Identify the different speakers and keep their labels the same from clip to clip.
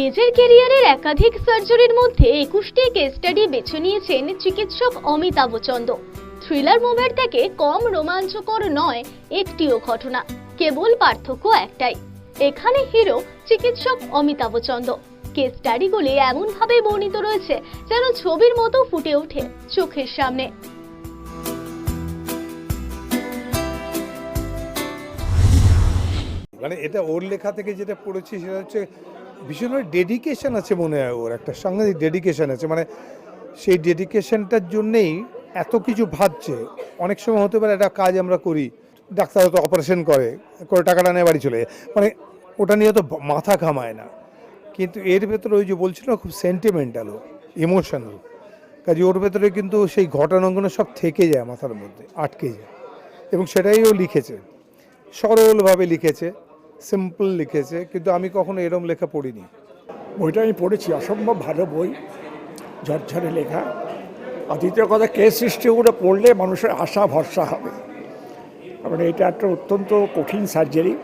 Speaker 1: নিজের কেরিয়ারের একাধিক সার্জারির মধ্যে একুশটি কেস স্টাডি বেছে নিয়েছেন চিকিৎসক অমিতাভ চন্দ। থ্রিলার মুভের থেকে কম রোমাঞ্চকর নয়, একটিও ঘটনা। কেবল পার্থক্য একটাই। এখানে হিরো চিকিৎসক অমিতাভ চন্দ। কেস স্টাডিগুলি এমনভাবে বর্ণিত রয়েছে যেন ছবির মতো ফুটে ওঠে চোখের সামনে।
Speaker 2: মানে এটা ওর লেখা থেকে যেটা পড়েছি সেটা হচ্ছে ভীষণভাবে ডেডিকেশন আছে মনে হয় ওর, একটা সাংঘাতিক ডেডিকেশন আছে। মানে সেই ডেডিকেশনটার জন্যেই এত কিছু ভাবছে। অনেক সময় হতে পারে একটা কাজ আমরা করি, ডাক্তার হয়তো অপারেশন করে করে টাকাটা নিয়ে বাড়ি চলে যায়। মানে ওটা নিয়ে তো মাথা ঘামায় না। কিন্তু এর ভেতরে ওই যে বলছিল খুব সেন্টিমেন্টাল ইমোশনাল কাজে ওর ভেতরে কিন্তু সেই ঘটনাগুলো সব থেকে যায় মাথার মধ্যে, আটকে যায়। এবং সেটাই ও লিখেছে, সরলভাবে লিখেছে। সিম্পল লিখেছে, কিন্তু আমি কখনো এরম লেখা পড়িনি।
Speaker 3: বইটা আমি পড়েছি, অসম্ভব ভালো বই, ঝরঝরে লেখা। আর দ্বিতীয় কথা কেস হিস্ট্রিগুলো পড়লে মানুষের আশা, ভরসা হবে। কারণ এটা একটা অত্যন্ত কঠিন সার্জারি।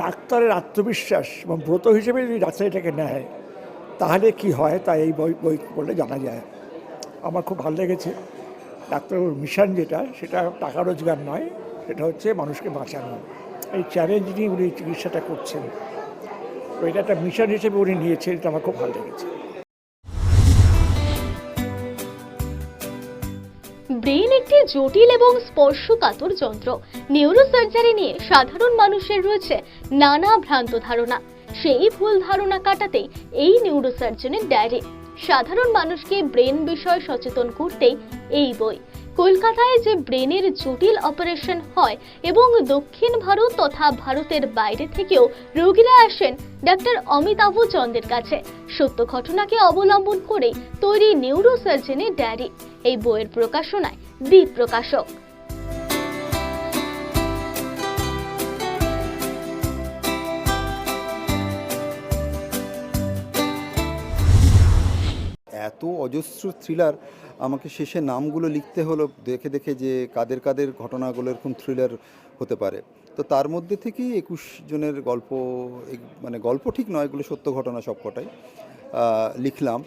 Speaker 3: ডাক্তারের আত্মবিশ্বাস এবং ব্রত হিসেবে যদি ডাক্তার এটাকে নেয়, তাহলে কি হয়? তা এই বই বই পড়লে জানা যায়। আমার খুব ভালো লেগেছে। ডাক্তারের মিশন যেটা, সেটা টাকা রোজগার নয়, সেটা হচ্ছে মানুষকে বাঁচানো। এই চ্যালেঞ্জ নিয়ে উনি চিকিৎসাটা করছেন। তো এটা একটা মিশন হিসেবে উনি নিয়েছেন, এটা আমার খুব ভালো লেগেছে।
Speaker 1: ব্রেন একটি জটিল এবং স্পর্শকাতর যন্ত্র। নিউরোসার্জারি নিয়ে সাধারণ মানুষের রয়েছে নানা ভ্রান্ত ধারণা। সেই ভুল ধারণা কাটাতেই এই নিউরোসার্জনের ডায়েরি সাধারণ মানুষকে ব্রেন বিষয়ে সচেতন করতেই এই বই। কলকাতায় যে ব্রেনের জটিল অপারেশন হয় এবং দক্ষিণ ভারত তথা ভারতের বাইরে থেকেও রোগীরা আসেন ডাক্তার অমিতাভ চন্দ্রের কাছে। সত্য ঘটনাকে অবলম্বন করেই তৈরি নিউরোসার্জনের ডায়েরি এই বইয়ের প্রকাশনায় দ্বীপ প্রকাশক।
Speaker 4: এত অজস্র থ্রিলার আমাকে শেষে নামগুলো লিখতে হলো, দেখে দেখে যে কাদের কাদের ঘটনাগুলো এরকম থ্রিলার হতে পারে। তো তার মধ্যে থেকেই একুশ জনের গল্প মানে গল্প ঠিক নয়, এগুলো সত্য ঘটনা সবকটাই লিখলাম।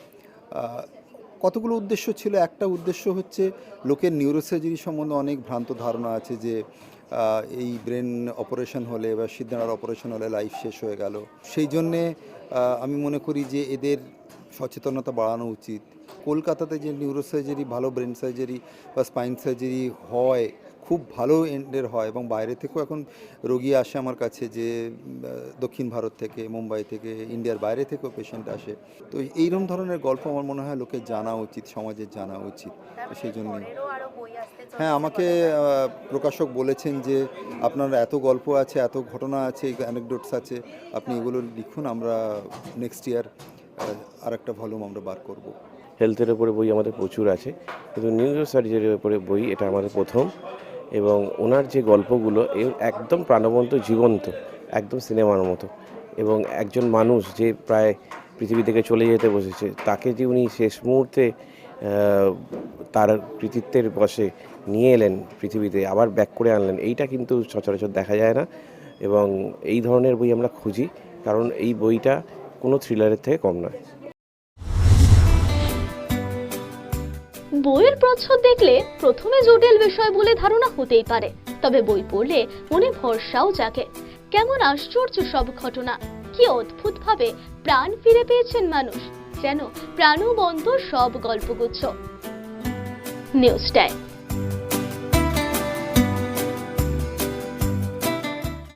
Speaker 4: কতগুলো উদ্দেশ্য ছিল? একটা উদ্দেশ্য হচ্ছে লোকের নিউরোসার্জারি সম্বন্ধে অনেক ভ্রান্ত ধারণা আছে যে এই ব্রেন অপারেশন হলে বা সিদ্ধানার অপারেশন হলে লাইফ শেষ হয়ে গেল। সেই জন্যে আমি মনে করি যে এদের সচেতনতা বাড়ানো উচিত। কলকাতাতে যে নিউরোসার্জারি ভালো ব্রেন সার্জারি বা স্পাইন সার্জারি হয় খুব ভালো এন্ডের হয় এবং বাইরে থেকেও এখন রোগী আসে আমার কাছে যে দক্ষিণ ভারত থেকে মুম্বাই থেকে ইন্ডিয়ার বাইরে থেকেও পেশেন্ট আসে। তো এইরকম ধরনের গল্প আমার মনে হয় লোকে জানা উচিত সমাজের জানা উচিত। সেই জন্য হ্যাঁ আমাকে প্রকাশক বলেছেন যে আপনার এত গল্প আছে এত ঘটনা আছে অ্যানেকডোটস আছে আপনি এগুলো লিখুন আমরা নেক্সট ইয়ার আর একটা ভলিউম আমরা বার করব।
Speaker 5: হেলথের উপরে বই আমাদের প্রচুর আছে, কিন্তু নিউরো সার্জারির উপরে বই এটা আমাদের প্রথম এবং ওনার যে গল্পগুলো, এর একদম প্রাণবন্ত, জীবন্ত, একদম সিনেমার মতো এবং একজন মানুষ যে প্রায় পৃথিবী থেকে চলে যেতে বসেছে, তাকে যে উনি শেষ মুহূর্তে তার কৃতিত্বের বসে নিয়ে এলেন পৃথিবীতে, আবার ব্যাক করে আনলেন, এইটা কিন্তু সচরাচর দেখা যায় না এবং এই ধরনের বই আমরা খুঁজি, কারণ এই বইটা কোনো থ্রিলারের থেকে কম নয়।
Speaker 1: বইয়ের প্রচ্ছদ দেখলে প্রথমে জটিল বিষয় বলে ধারণা হতেই পারে, তবে বই পড়লে মনে ভরসাও জাগে। কেমন আশ্চর্য সব ঘটনা! কি অদ্ভুত ভাবে প্রাণ ফিরে পেয়েছেন মানুষ, যেন প্রাণবন্ত সব গল্পগুচ্ছ। News time.